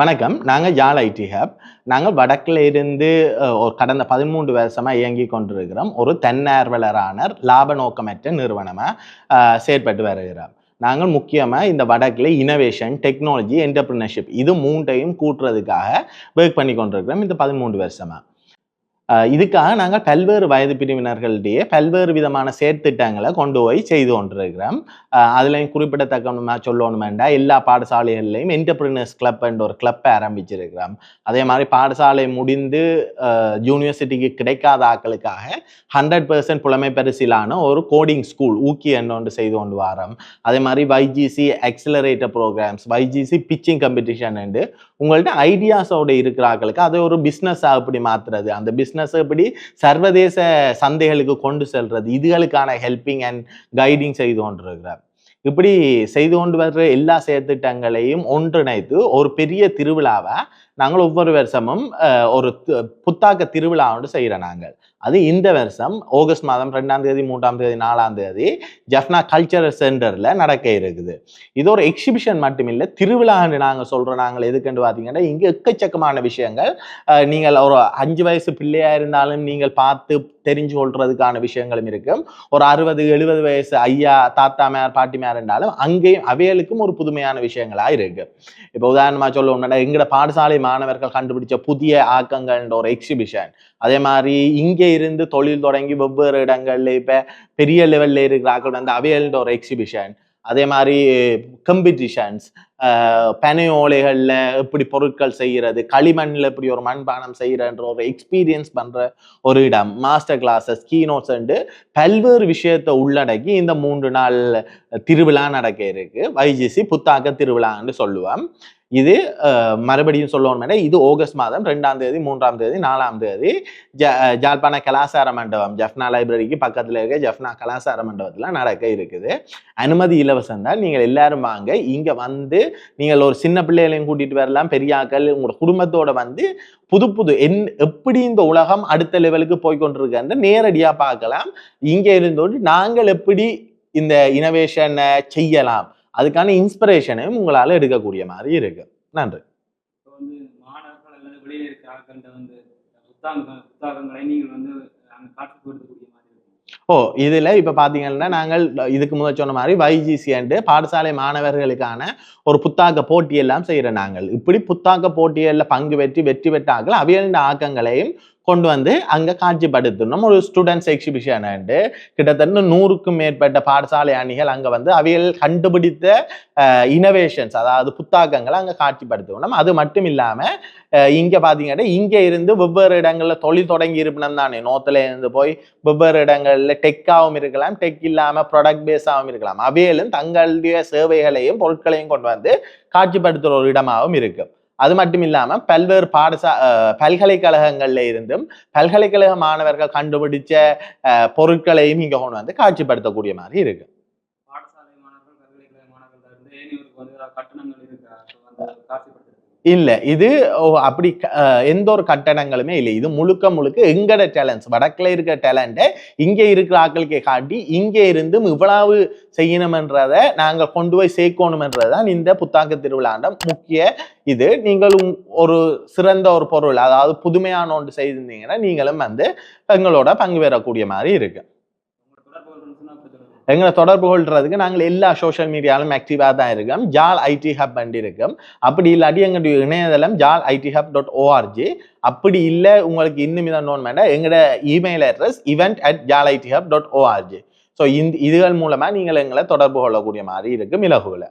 வணக்கம். நாங்கள் ஜால் ID hub. நாங்கள் வடக்கில் இருந்து ஒரு கடந்த பதிமூன்று வருஷமாக இயங்கி கொண்டிருக்கிறோம். ஒரு தன்னார்வலரான லாப நோக்கமற்ற நிறுவனமாக செயற்பட்டு வருகிறோம். நாங்கள் முக்கியமாக இந்த வடக்கில் இனோவேஷன் டெக்னாலஜி என்டர்பிரினர்ஷிப் இது மூன்றையும் கூட்டுறதுக்காக ஒர்க் பண்ணி கொண்டிருக்கிறோம் இந்த பதிமூன்று வருஷமாக இதுக்காக நாங்கள் பல்வேறு வயது பிரிவினர்களிடையே பல்வேறு விதமான செயற்திட்டங்களை கொண்டு போய் செய்து கொண்டிருக்கிறோம். அதுலேயும் அதுலயும் சொல்லணும் சொல்லணுமெண்டா எல்லா பாடசாலைகள்லையும் என்டர்பிரினர்ஸ் கிளப் என்ற ஒரு கிளப்பை ஆரம்பிச்சிருக்கிறோம். அதே மாதிரி பாடசாலை முடிந்து யூனிவர்சிட்டிக்கு கிடைக்காத ஆட்களுக்காக ஹண்ட்ரட் பர்சன்ட் புலமை பரிசிலான ஒரு கோடிங் ஸ்கூல் ஊக்கி என்னொன்று செய்து கொண்டு வரோம். அதே மாதிரி YGC accelerator programs YGC pitching competition உங்கள்கிட்ட ஐடியாஸோட இருக்கிற ஆட்களுக்கு அதை ஒரு பிஸ்னஸாக எப்படி மாற்றுறது அந்த பிஸ்னஸ் எப்படி சர்வதேச சந்தைகளுக்கு கொண்டு செல்றது இதுகளுக்கான ஹெல்பிங் அண்ட் கைடிங் செய்து கொண்டிருக்கிறார் இப்படி செய்து கொண்டு வர்ற எல்லா செயற்திட்டங்களையும் ஒன்றிணைத்து ஒரு பெரிய திருவிழாவை நாங்கள் ஒவ்வொரு வருஷமும் ஒரு புத்தாக்க திருவிழா ஒன்று செய்கிறோம் நாங்கள். அது இந்த வருஷம் ஆகஸ்ட் மாதம் ரெண்டாம் தேதி மூன்றாம் தேதி நாலாம் தேதி ஜஃப்னா கல்ச்சரல் சென்டரில் நடக்க இருக்குது. இது ஒரு எக்ஸிபிஷன் மட்டுமில்லை திருவிழான்னு நாங்கள் சொல்கிறோம் நாங்கள் எதுக்குன்னு பார்த்தீங்கன்னா இங்கே எக்கச்சக்கமான விஷயங்கள் நீங்கள் ஒரு அஞ்சு வயசு பிள்ளையா இருந்தாலும் நீங்கள் பார்த்து தெரிஞ்சு கொள்றதுக்கான விஷயங்களும் இருக்கும். ஒரு அறுபது எழுபது வயசு ஐயா தாத்தா மேர் பாட்டி மேர் இருந்தாலும் அங்கேயும் அவைகளுக்கும் ஒரு புதுமையான விஷயங்களா இருக்கு. இப்போ உதாரணமா சொல்லணும்னா எங்கட பாடசாலை மாணவர்கள் கண்டுபிடிச்ச புதிய ஆக்கங்கள்ன்ற ஒரு எக்ஸிபிஷன் அதே மாதிரி இங்கே இருந்து தொழில் தொடங்கி வெவ்வேறு இடங்கள்ல இப்ப பெரிய லெவல்ல இருக்கிற ஆக்கள் வந்து அவையல்ன்ற ஒரு எக்ஸிபிஷன் அதே மாதிரி கம்பெடிஷன்ஸ் பனை ஓலைகளில் எப்படி பொருட்கள் செய்கிறது களிமண்ணில் எப்படி ஒரு மண்பானம் செய்கிறன்ற ஒரு எக்ஸ்பீரியன்ஸ் பண்ணுற ஒரு இடம் மாஸ்டர் கிளாஸஸ் கீனோட்ஸ் பல்வேறு விஷயத்தை உள்ளடக்கி இந்த மூன்று நாள் திருவிழா நடக்க இருக்கு. வைஜிசி புத்தாக்க திருவிழான்னு சொல்லுவோம். இது மறுபடியும் சொல்லணும்னா இது ஆகஸ்ட் மாதம் ரெண்டாம் தேதி மூன்றாம் தேதி நாலாம் தேதி. ஜ ஜாழ்ப்பாண கலாசார மண்டபம் ஜஃப்னா லைப்ரரிக்கு பக்கத்தில் இருக்க ஜஃப்னா கலாசார மண்டபத்தில் நடக்க இருக்குது. அனுமதி இலவசம் தான். நீங்கள் எல்லாரும் வாங்க. இங்கே வந்து நீங்கள் ஒரு சின்ன பிள்ளைகளையும் கூட்டிட்டு வரலாம் பெரியாக்கள் உங்களோட குடும்பத்தோட வந்து புது புது என் எப்படி இந்த உலகம் அடுத்த லெவலுக்கு போய் கொண்டிருக்கன்னு நேரடியாக பார்க்கலாம். இங்கே இருந்தோடு நாங்கள் எப்படி இந்த இனோவேஷனை செய்யலாம் அதுக்கான இன்ஸ்பிரேஷனையும் உங்களால் எடுக்கக்கூடிய மாதிரி இருக்கு. நன்றி. புத்தாங்க புத்தகங்களை நீங்கள் வந்து அங்கே காட்சி கொடுக்கக்கூடிய ஓ இதில் இப்போ பார்த்தீங்கன்னா நாங்கள் இதுக்கு முதல் சொன்ன மாதிரி வைஜிசி அண்டு பாடசாலை மாணவர்களுக்கான ஒரு புத்தாக்க போட்டியெல்லாம் செய்கிற நாங்கள். இப்படி புத்தாக்க போட்டியில் பங்கு பெற்று வெற்றி பெற்றார்கள். அவையண்ட ஆக்கங்களையும் கொண்டு வந்து அங்கே காட்சிப்படுத்தணும். ஒரு ஸ்டூடெண்ட்ஸ் எக்ஸிபிஷன் கிட்டத்தட்ட நூறுக்கும் மேற்பட்ட பாடசாலை அணிகள் அங்கே வந்து அவியல் கண்டுபிடித்த இனோவேஷன்ஸ் அதாவது புத்தாக்கங்களை அங்கே காட்சிப்படுத்தணும். அது மட்டும் இல்லாமல் இங்கே பார்த்தீங்கன்னா இங்கே இருந்து வெவ்வேறு இடங்களில் தொழில் தொடங்கி இருப்பினம் தானே. நோத்தில் இருந்து போய் வெவ்வேறு இடங்களில் டெக்காகவும் இருக்கலாம். டெக் இல்லாமல் ப்ராடக்ட் பேஸாகவும் இருக்கலாம். அவையிலும் தங்களுடைய சேவைகளையும் பொருட்களையும் கொண்டு வந்து காட்சிப்படுத்துகிற ஒரு இடமாகவும் இருக்குது அது மட்டும் இல்லாமல் பல்வேறு பாடசா பல்கலைக்கழகங்கள்ல இருந்தும் பல்கலைக்கழக மாணவர்கள் கண்டுபிடிச்ச பொருட்களையும் இங்க கொண்டு வந்து காட்சிப்படுத்தக்கூடிய மாதிரி இருக்கு. பாடசாலை மாணவர்கள் பல்கலைக்கழக கட்டணங்கள் இருக்கா இல்லை. இது ஓ, அப்படி க- எந்த ஒரு கட்டணங்களுமே இல்லை. இது முழுக்க முழுக்க எங்கட டேலண்ட்ஸ் வடக்கில் இருக்கிற டேலண்ட்டை இங்கே இருக்கிற ஆட்களுக்கு காட்டி இங்கே இருந்தும் இவ்வளவு செய்யணுமென்றதை நாங்கள் கொண்டு போய் சேர்க்கணுமன்றது தான் இந்த புத்தாக்க திருவிழாண்ட முக்கிய இது. நீங்கள் ஒரு சிறந்த ஒரு பொருள் அதாவது புதுமையான ஒன்று செய்திருந்தீங்கன்னா நீங்களும் வந்து எங்களோட பங்கு பெறக்கூடிய மாதிரி இருக்குது உங்களோட தொடர்பு இருந்துச்சுன்னா அப்படி சொல்லுங்க எங்களை தொடர்பு கொள்றதுக்கு நாங்கள் எல்லா சோஷியல் மீடியாலும் ஆக்டிவாக தான் இருக்கோம். ஜால் ஐடி ஹப் வண்டி இருக்கும். அப்படி இல்லாட்டி எங்களுடைய இணையதளம் Jal IT hub dot ORG அப்படி இல்லை உங்களுக்கு இன்னும் இதை நோன் வேண்டாம் எங்களோட email address event at jal ID hub dot org so இந்த இதுகள் மூலமாக நீங்கள் எங்களை தொடர்பு கொள்ளக்கூடிய மாதிரி இருக்கும் இலகுவில்